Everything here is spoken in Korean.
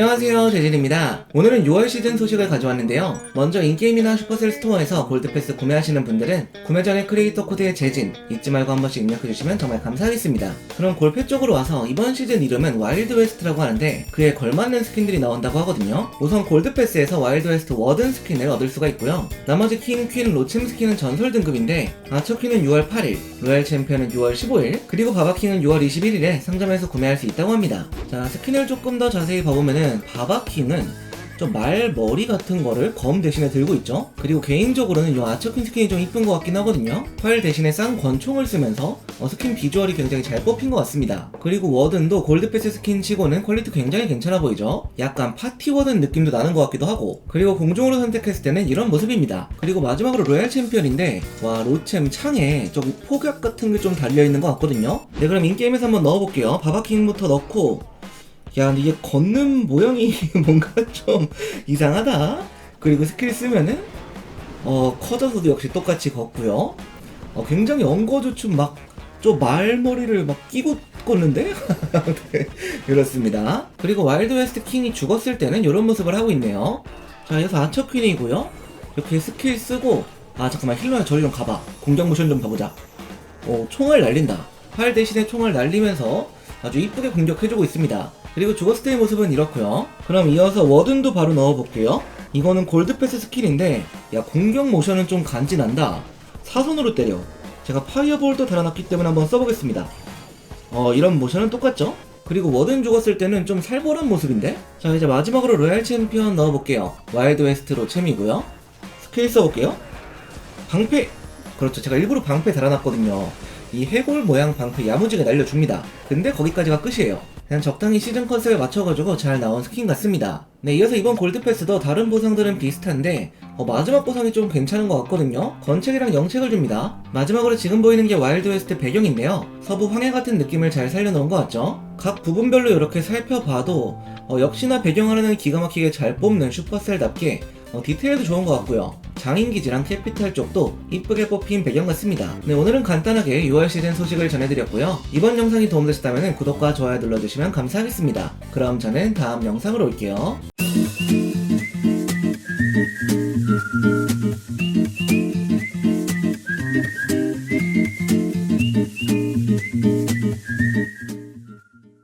안녕하세요 재진입니다. 오늘은 6월 시즌 소식을 가져왔는데요. 먼저 인게임이나 슈퍼셀 스토어에서 골드패스 구매하시는 분들은 구매 전에 크리에이터 코드에 재진 잊지 말고 한 번씩 입력해주시면 정말 감사하겠습니다. 그럼 골패 쪽으로 와서 이번 시즌 이름은 와일드 웨스트라고 하는데 그에 걸맞는 스킨들이 나온다고 하거든요. 우선 골드패스에서 와일드 웨스트 워든 스킨을 얻을 수가 있고요. 나머지 킹, 퀸, 로침 스킨은 전설 등급인데 아처퀸은 6월 8일 로얄 챔피언은 6월 15일 그리고 바바킹은 6월 21일에 상점에서 구매할 수 있다고 합니다 자 스킨을 조금 더 자세히 봐보면은 바바킹은 좀 말머리 같은 거를 검 대신에 들고 있죠? 그리고 개인적으로는 이 아처퀸 스킨이 좀 이쁜 것 같긴 하거든요? 활 대신에 쌍 권총을 쓰면서 어, 스킨 비주얼이 굉장히 잘 뽑힌 것 같습니다. 그리고 워든도 골드패스 스킨 치고는 퀄리티 굉장히 괜찮아 보이죠? 약간 파티 워든 느낌도 나는 것 같기도 하고. 그리고 공중으로 선택했을 때는 이런 모습입니다. 그리고 마지막으로 로얄 챔피언인데 와 로챔 창에 저기 폭약 같은 게 좀 달려있는 것 같거든요? 네 그럼 인게임에서 한번 넣어볼게요. 바바킹부터 넣고 야, 근데 이게 걷는 모양이 뭔가 좀 이상하다. 그리고 스킬 쓰면은 어 커져서도 역시 똑같이 걷고요. 어 굉장히 엉거주춤 막 저 말머리를 막 끼고 걷는데 네, 그렇습니다. 그리고 와일드 웨스트 킹이 죽었을 때는 이런 모습을 하고 있네요. 자, 여기서 아처 퀸이고요. 이렇게 스킬 쓰고 아 잠깐만 힐러야 저리 좀 가봐. 공격 모션 좀 봐보자. 어 총알 날린다. 활 대신에 총알 날리면서 아주 이쁘게 공격해주고 있습니다. 그리고 주거스테의 모습은 이렇고요. 그럼 이어서 워든도 바로 넣어볼게요. 이거는 골드패스 스킬인데 야 공격 모션은 좀 간지난다. 사선으로 때려. 제가 파이어볼도 달아놨기 때문에 한번 써보겠습니다. 어 이런 모션은 똑같죠? 그리고 워든 죽었을 때는 좀 살벌한 모습인데? 자 이제 마지막으로 로얄 챔피언 넣어볼게요. 와일드 웨스트로 챔이고요. 스킬 써볼게요. 방패! 그렇죠. 제가 일부러 방패 달아놨거든요. 이 해골 모양 방패 야무지게 날려줍니다. 근데 거기까지가 끝이에요. 그냥 적당히 시즌 컨셉에 맞춰가지고 잘 나온 스킨 같습니다. 네, 이어서 이번 골드패스도 다른 보상들은 비슷한데 어, 마지막 보상이 좀 괜찮은 것 같거든요. 건책이랑 영책을 줍니다. 마지막으로 지금 보이는 게 와일드 웨스트 배경인데요. 서부 황해 같은 느낌을 잘 살려놓은 것 같죠? 각 부분별로 이렇게 살펴봐도 어, 역시나 배경 하나는 기가 막히게 잘 뽑는 슈퍼셀답게 어, 디테일도 좋은 것 같고요. 장인기지랑 캐피탈 쪽도 이쁘게 뽑힌 배경 같습니다. 네, 오늘은 간단하게 6월 시즌 소식을 전해드렸고요. 이번 영상이 도움되셨다면 구독과 좋아요 눌러주시면 감사하겠습니다. 그럼 저는 다음 영상으로 올게요.